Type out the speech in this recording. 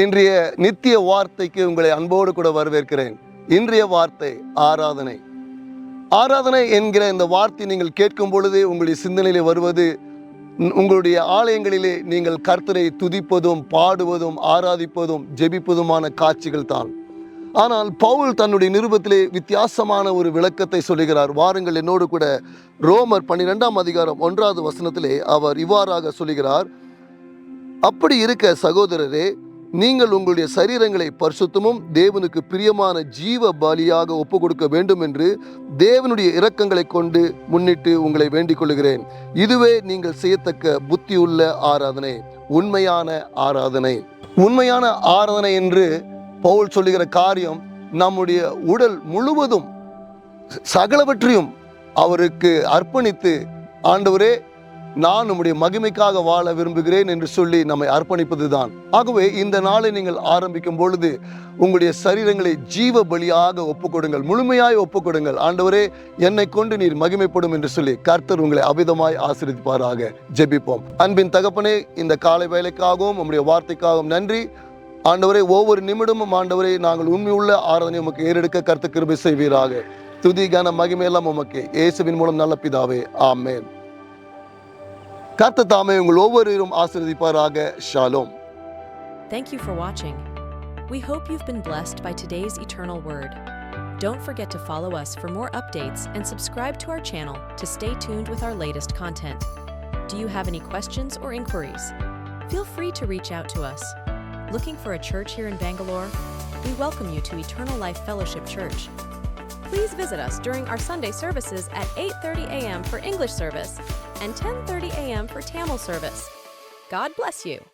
இன்றைய நித்திய வார்த்தைக்கு உங்களை அன்போடு கூட வரவேற்கிறேன். இன்றைய வார்த்தை ஆராதனை. ஆராதனை என்கிற இந்த வார்த்தை நீங்கள் கேட்கும் பொழுதே உங்களுடைய சிந்தனையிலே வருவது உங்களுடைய ஆலயங்களிலே நீங்கள் கர்த்தரை துதிப்பதும் பாடுவதும் ஆராதிப்பதும் ஜெபிப்பதுமான காட்சிகள் தான். ஆனால் பவுல் தன்னுடைய நிருபத்திலே வித்தியாசமான ஒரு விளக்கத்தை சொல்லுகிறார். வாருங்கள் என்னோடு கூட ரோமர் பன்னிரெண்டாம் அதிகாரம் ஒன்றாவது வசனத்திலே அவர் இவ்வாறாக சொல்லுகிறார். அப்படி இருக்க சகோதரரே நீங்கள் உங்களுடைய சரீரங்களை பரிசுத்தமும் தேவனுக்கு பிரியமான ஜீவ பலியாக ஒப்பு கொடுக்க வேண்டும் என்று தேவனுடைய இரக்கங்களை கொண்டு முன்னிட்டு உங்களை வேண்டிக் கொள்கிறேன் இதுவே நீங்கள் செய்யத்தக்க புத்தியுள்ள ஆராதனை உண்மையான ஆராதனை. உண்மையான ஆராதனை என்று பவுல் சொல்லுகிற காரியம் நம்முடைய உடல் முழுவதும் சகலவற்றையும் அவருக்கு அர்ப்பணித்து ஆண்டவரே நான் உம்முடைய மகிமைக்காக வாழ விரும்புகிறேன் என்று சொல்லி நம்மை அர்ப்பணிப்பது தான் ஆகவே இந்த நாளை நீங்கள் ஆரம்பிக்கும் பொழுது உங்களுடைய சரீரங்களை ஜீவ பலியாக ஒப்புக்கொடுங்கள். முழுமையாய் ஒப்புக்கொடுங்கள். ஆண்டவரே என்னை கொண்டு நீர் மகிமைப்படும் என்று சொல்லி கர்த்தர் உங்களை அபிதமாய் ஆசிரியப்பாராக ஜெபிப்போம். அன்பின் தகப்பனே இந்த காலை வேலைக்காகவும் உம்முடைய வார்த்தைக்காகவும் நன்றி. ஆண்டவரே ஒவ்வொரு நிமிடமும் ஆண்டவரே நாங்கள் உண்மையுள்ள ஆராதனை உமக்கு ஏறெடுக்க கருத்து கிருபை செய்வீராக. துதி கன மகிமையெல்லாம் உமக்கு. இயேசுவின் மூலம் நல்ல பிதாவே. ஆமேன். கர்த்த தாமே உங்கள் ஒவ்வொருவரும் ஆசீர்வதிப்பாராக Shalom Thank you for watching. We hope you've been blessed by today's eternal word. Don't forget to follow us for more updates and subscribe to our channel to stay tuned with our latest content. Do you have any questions or inquiries? Feel free to reach out to us. Looking for a church here in Bangalore? We welcome you to Eternal Life Fellowship Church. Please visit us during our Sunday services at 8:30 a.m. for English service and 10:30 a.m. for Tamil service. God bless you.